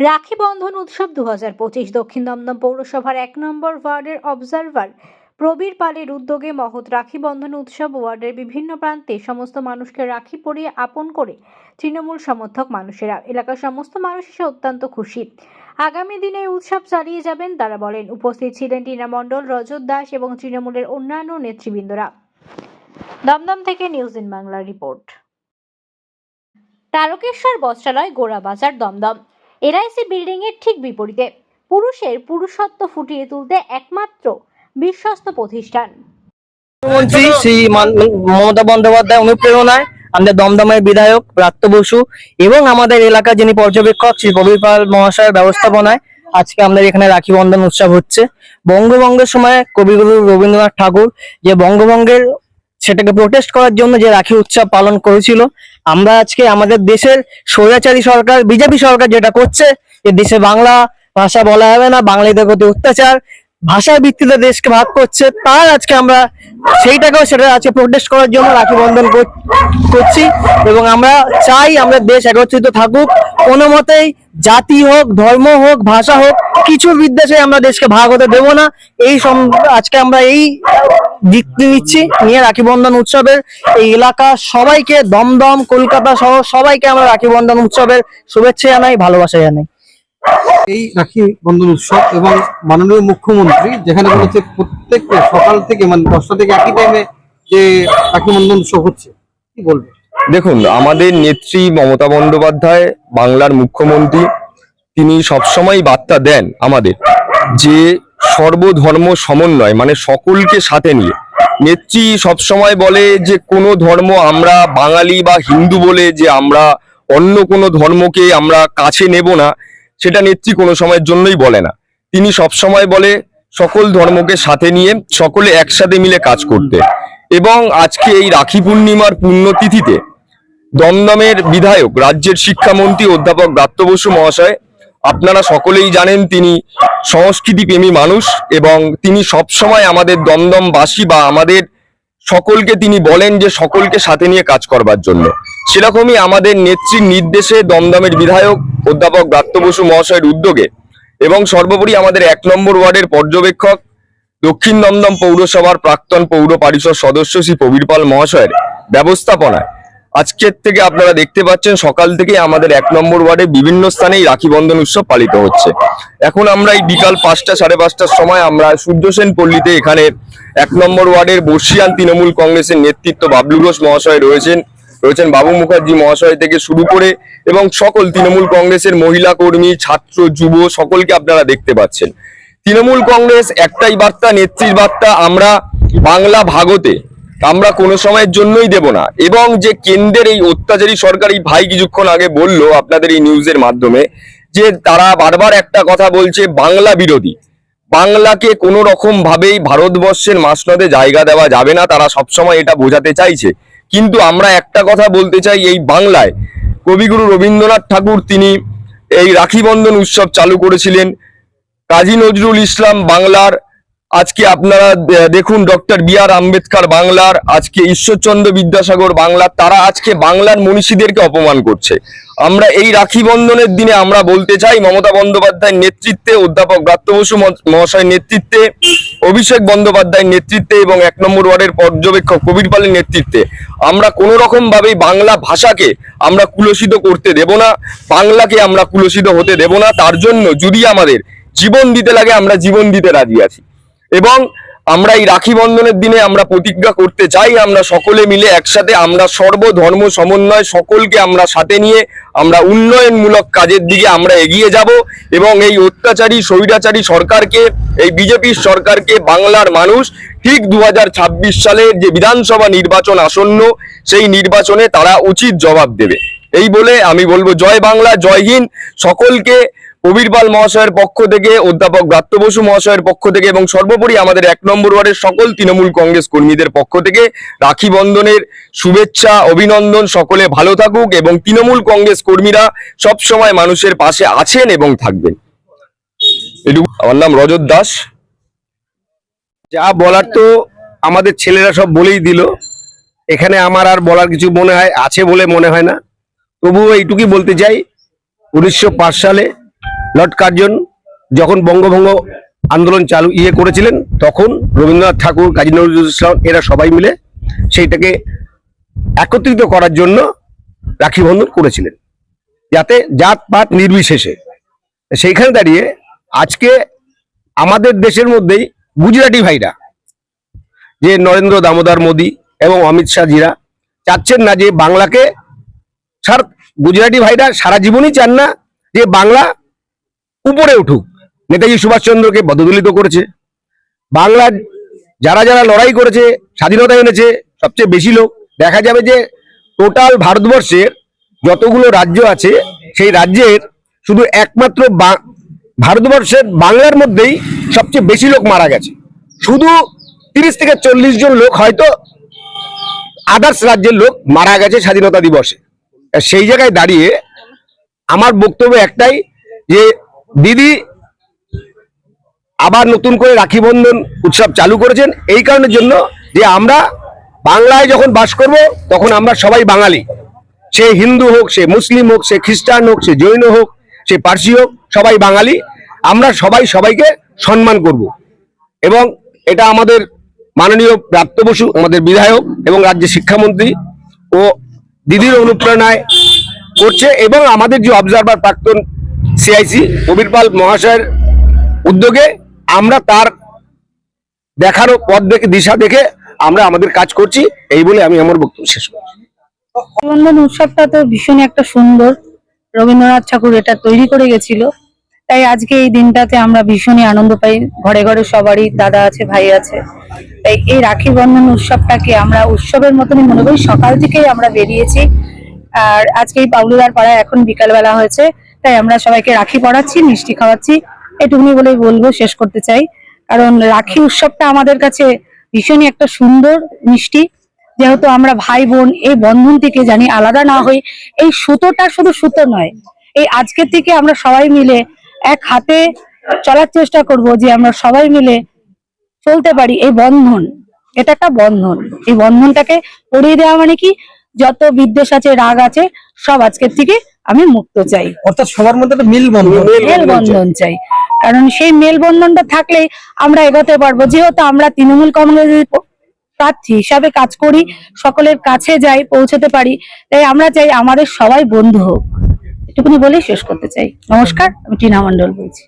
রাখি বন্ধন উৎসব দু হাজার পঁচিশ দক্ষিণ দমদম পৌরসভার এক নম্বর ওয়ার্ডের অবজারভার প্রবীর পালের উদ্যোগে মহৎ রাখি বন্ধন উৎসব ওয়ার্ডের বিভিন্ন প্রান্তে সমস্ত মানুষকে রাখি পরিয়ে আপন করে তৃণমূল সমর্থক মানুষেরা। এলাকার সমস্ত মানুষ এসে অত্যন্ত খুশি। আগামী দিনে উৎসব চালিয়ে যাবেন তারা বলেন, উপস্থিত ছিলেন টিনা মণ্ডল, রজত দাস এবং তৃণমূলের অন্যান্য নেতৃবৃন্দরা। দমদম থেকে news in Bangla report. Tarakeswar Bastralaya Gorabazar Dum Dum. LIC building এর ঠিক বিপরীতে। পুরুষের পুরুষত্ব ফুটিয়ে তুলতে একমাত্র বিশ্বস্ত প্রতিষ্ঠান। মমতা বন্দ্যোপাধ্যায় অনুপ্রেরণায় আমাদের দমদমের বিধায়ক ব্রাত্য বসু এবং আমাদের এলাকার যিনি পর্যবেক্ষক শ্রী প্রবীর পাল মহাশয়ের ব্যবস্থাপনায় আজকে আমাদের এখানে রাখি বন্ধন উৎসব হচ্ছে। বঙ্গভঙ্গের সময় কবিগুরু রবীন্দ্রনাথ ঠাকুর যে বঙ্গভঙ্গের সেটাকে প্রোটেস্ট করার জন্য যে রাখি উৎসব পালন করেছিল আমরা আজকে আমাদের দেশের স্বৈরাচারী সরকার, বিজেপি সরকার যেটা করছে যে দেশে বাংলা ভাষা বলা যাবে না, বাঙালিদের প্রতি অত্যাচার, ভাষার ভিত্তিতে দেশকে ভাগ করছে, তার আজকে আমরা সেইটাকেও সেটা আজকে প্রোটেস্ট করার জন্য রাখি বন্ধন করছি এবং আমরা চাই আমাদের দেশ একত্রিত থাকুক। কোনো মতেই জাতি হোক, ধর্ম হোক, ভাষা হোক, কিছু বিদ্বেষে আমরা দেশকে ভাগ হতে দেবো না। এই আজকে আমরা এই দিক নিচ্ছি নিয়ে রাখি বন্ধন উৎসবের এই এলাকা। সবাইকে দমদম কলকাতা সহ সবাইকে আমরা রাখি বন্ধন উৎসবের শুভেচ্ছা জানাই ভালোবাসা জানাই। এই রাখি বন্ধন উৎসব এবং মাননীয় মুখ্যমন্ত্রী যেখানে বলেছে প্রত্যেক সকাল থেকে মানে দশটা থেকে একই টাইমে যে রাখি বন্ধন উৎসব হচ্ছে কি বলবে? দেখুন আমাদের নেত্রী মমতা বন্দ্যোপাধ্যায় বাংলার মুখ্যমন্ত্রী তিনি সবসময় বার্তা দেন আমাদের যে সর্বধর্ম সমন্বয় মানে সকলকে সাথে নিয়ে। নেত্রী সবসময় বলে যে, কোনো ধর্ম আমরা বাঙালি বা হিন্দু বলে যে, আমরা অন্য কোনো ধর্মকে আমরা কাছে নেব না, সেটা নেত্রী কোনো সময়ের জন্যই বলে না। তিনি সবসময় বলে, সকল ধর্মকে সাথে নিয়ে, সকলে একসাথে মিলে কাজ করতে। এবং আজকে এই রাখি পূর্ণিমার পুণ্যতিথিতে দমদমের বিধায়ক, রাজ্যের শিক্ষামন্ত্রী অধ্যাপক দত্ত বসু মহাশয় আপনারা সকলেই জানেন তিনি সংস্কৃতি প্রেমী মানুষ এবং তিনি সবসময় আমাদের দমদমবাসী বা আমাদের সকলকে তিনি বলেন যে সকলকে সাথে নিয়ে কাজ করবার জন্য। সেরকমই আমাদের নেত্রীর নির্দেশে দমদমের বিধায়ক অধ্যাপক দত্ত বসু মহাশয়ের উদ্যোগে এবং সর্বোপরি আমাদের এক নম্বর ওয়ার্ডের পর্যবেক্ষক দক্ষিণ দমদম পৌরসভার প্রাক্তন পৌর পরিষদ সদস্য শ্রী প্রবীর পাল মহাশয়ের ব্যবস্থাপনায় আজকের থেকে আপনারা দেখতে পাচ্ছেন, সকাল থেকে আমাদের এক নম্বর ওয়ার্ডে বিভিন্ন স্থানেই রাখি বন্ধন উৎসব পালিত হচ্ছে। এখন আমরা এই বিকাল পাঁচটা, সাড়ে পাঁচটার সময় আমরা সূর্য সেন পল্লীতে এখানে এক নম্বর ওয়ার্ডের বর্ষিয়ান তৃণমূল কংগ্রেসের নেতৃত্ব বাবলু ঘোষ মহাশয় রয়েছেন রয়েছেন বাবু মুখার্জি মহাশয় থেকে শুরু করে এবং সকল তৃণমূল কংগ্রেসের মহিলা কর্মী, ছাত্র, যুব সকলকে আপনারা দেখতে পাচ্ছেন। তৃণমূল কংগ্রেস একটাই বার্তা, নেত্রীর বার্তা, আমরা বাংলা ভাগতে আমরা কোনো সময়ের জন্যই দেব না। এবং যে কেন্দ্রের এই অত্যাচারী সরকার, এই ভাই কিছুক্ষণ আগে বলল আপনাদের এই নিউজের মাধ্যমে যে তারা বারবার একটা কথা বলছে, বাংলা বিরোধী। বাংলাকে কোনো রকম ভাবেই ভারতবর্ষের মাসনদে জায়গা দেওয়া যাবে না, তারা সবসময় এটা বোঝাতে চাইছে। কিন্তু আমরা একটা কথা বলতে চাই, এই বাংলায়। কবিগুরু রবীন্দ্রনাথ ঠাকুর, তিনি এই রাখি বন্ধন উৎসব চালু করেছিলেন। কাজী নজরুল ইসলাম বাংলার আজকে আপনারা দেখুন ডক্টর বি আর আম্বেদকর বাংলার, আজকে ঈশ্বরচন্দ্র বিদ্যাসাগর বাংলার, তারা আজকে বাংলার মনীষীদেরকে অপমান করছে। আমরা এই রাখি বন্ধনের দিনে আমরা বলতে চাই, মমতা বন্দ্যোপাধ্যায়ের নেতৃত্বে, অধ্যাপক ব্রাত্য বসু মহ- মহাশয়ের নেতৃত্বে, অভিষেক বন্দ্যোপাধ্যায়ের নেতৃত্বে এবং এক নম্বর ওয়ার্ডের পর্যবেক্ষক কবির পালের নেতৃত্বে। আমরা কোনো রকম ভাবেই বাংলা ভাষাকে আমরা কুলসিত করতে দেব না, বাংলাকে আমরা কুলসিত হতে দেব না, তার জন্য যদি আমাদের জীবন দিতে লাগে, আমরা জীবন দিতে রাজি আছি। এবং আমরা এই রাখি বন্ধনের দিনে আমরা প্রতিজ্ঞা করতে চাই, আমরা সকলে মিলে একসাথে, আমরা সর্বধর্ম সমন্বয় সকলকে আমরা সাথে নিয়ে আমরা উন্নয়নমূলক কাজের দিকে আমরা এগিয়ে যাব এবং এই অত্যাচারী, স্বৈরাচারী সরকারকে, এই বিজেপির সরকারকে, বাংলার মানুষ, ঠিক দু হাজার ছাব্বিশ সালের যে বিধানসভা নির্বাচন আসন্ন, সেই নির্বাচনে তারা উচিত জবাব দেবে। এই বলে আমি বলব, জয় বাংলা, জয় হিন্দ, সকলকে কবির পাল মহাশয়ের পক্ষ থেকে, অধ্যাপক ব্রাত্য বসু মহাশয়ের পক্ষ থেকে এবং সর্বোপরি আমাদের এক নম্বর ওয়ার্ডের সকল তৃণমূল কংগ্রেস কর্মীদের পক্ষ থেকে রাখি বন্ধনের শুভেচ্ছা, অভিনন্দন, সকলে ভালো থাকুক এবং তৃণমূল কংগ্রেস কর্মীরা সব সময় মানুষের পাশে আছেন এবং থাকবেন। এটুকু আমার নাম রজত দাস। যা বলার তো আমাদের ছেলেরা সব বলেই দিল। এখানে আমার আর বলার কিছু মনে হয়, আছে বলে মনে হয় না। তবুও এইটুকুই বলতে চাই, উনিশশো পাঁচ সালে লর্ড কার্জন যখন বঙ্গভঙ্গ আন্দোলন চালু ইয়ে করেছিলেন, তখন রবীন্দ্রনাথ ঠাকুর, কাজী নজরুল ইসলাম, এরা সবাই মিলে সেইটাকে একত্রিত করার জন্য রাখি বন্ধন করেছিলেন। যাতে জাত পাত নির্বিশেষে। সেইখানে দাঁড়িয়ে আজকে আমাদের দেশের মধ্যেই গুজরাটি ভাইরা যে নরেন্দ্র দামোদর মোদী এবং অমিত শাহ জিরা চাচ্ছেন না যে বাংলাকে সার গুজরাটি ভাইরা সারা জীবনই চান না যে বাংলা উপরে উঠুক। নেতাজি সুভাষচন্দ্রকে পদদলিত করেছে। বাংলার যারা যারা লড়াই করেছে, স্বাধীনতা এনেছে, সবচেয়ে বেশি লোক, দেখা যাবে যে টোটাল ভারতবর্ষের যতগুলো রাজ্য আছে, সেই রাজ্যের শুধু একমাত্র ভারতবর্ষের বাংলার মধ্যেই সবচেয়ে বেশি লোক মারা গেছে। শুধু তিরিশ থেকে চল্লিশ জন লোক হয়তো আদার্স রাজ্যের লোক মারা গেছে স্বাধীনতা দিবসে। সেই জায়গায় দাঁড়িয়ে আমার বক্তব্য একটাই যে দিদি, আবার নতুন করে রাখি বন্ধন উৎসব চালু করেছেন। এই কারণের জন্য যে আমরা বাংলায় যখন বাস করব, তখন আমরা সবাই বাঙালি। সে হিন্দু হোক, সে মুসলিম হোক, সে খ্রিস্টান হোক, সে জৈন হোক, সে পার্সি হোক, সবাই বাঙালি। আমরা সবাই সবাইকে সম্মান করব। এবং এটা আমাদের মাননীয় প্রাপ্ত বসু, আমাদের বিধায়ক এবং রাজ্যের শিক্ষামন্ত্রী ও দিদির অনুপ্রেরণায় করছে এবং আমাদের যে অবজারভার প্রাক্তন সিআইসি কবির পাল মহাশয়ের উদ্যোগে আমরা তার দেখানো পথ দেখে, দিশা দেখে আমরা আমাদের কাজ করছি। এই বলে আমি আমার বক্তব্য শেষ করছি। উৎসবটা তো ভীষণ একটা সুন্দর। রবীন্দ্রনাথ ঠাকুর এটা তৈরি করে গেছিল। তাই আজকে এই দিনটাতে আমরা ভীষণই আনন্দ পাই। ঘরে ঘরে সবারই, দাদা আছে, ভাই আছে। তাই এই রাখি বন্ধন উৎসবটাকে আমরা উৎসবের মতনই মনে করি। সকাল থেকেই আমরা বেরিয়েছি। আর আজকে এই পাউলুদার পাড়ায় এখন বিকালবেলা হয়েছে। তাই আমরা সবাইকে রাখি পড়াচ্ছি মিষ্টি খাওয়াচ্ছি। এটুকুনি বলেই বলব, শেষ করতে চাই। কারণ রাখি উৎসবটা আমাদের কাছে ভীষণই একটা সুন্দর মিষ্টি। যেহেতু আমরা ভাই বোন, এই বন্ধন থেকে জানি আলাদা না হই এই সুতোটা শুধু সুতো নয়, এই আজকের থেকে আমরা সবাই মিলে এক হাতে চলার চেষ্টা করব যে আমরা সবাই মিলে চলতে পারি এই বন্ধন। এটা একটা বন্ধন। এই বন্ধনটাকে পড়িয়ে দেওয়া মানে কি? যত বিদ্বেষ আছে, রাগ আছে সব আজকের থেকে আমি মুক্ত চাই। অর্থাৎ সবার মধ্যে একটা মিল বন্ধন মেলবন্ধন চাই। কারণ সেই মেলবন্ধনটা থাকলে আমরা এগোতে পারব। যেহেতু আমরা তৃণমূল কংগ্রেসের প্রার্থী হিসাবে কাজ করি সকলের কাছে যাই পৌঁছতে পারি তাই আমরা চাই আমাদের সবাই বন্ধু হোক। এটুকুনি বলেই শেষ করতে চাই। নমস্কার আমি টিনা মন্ডল বলছি।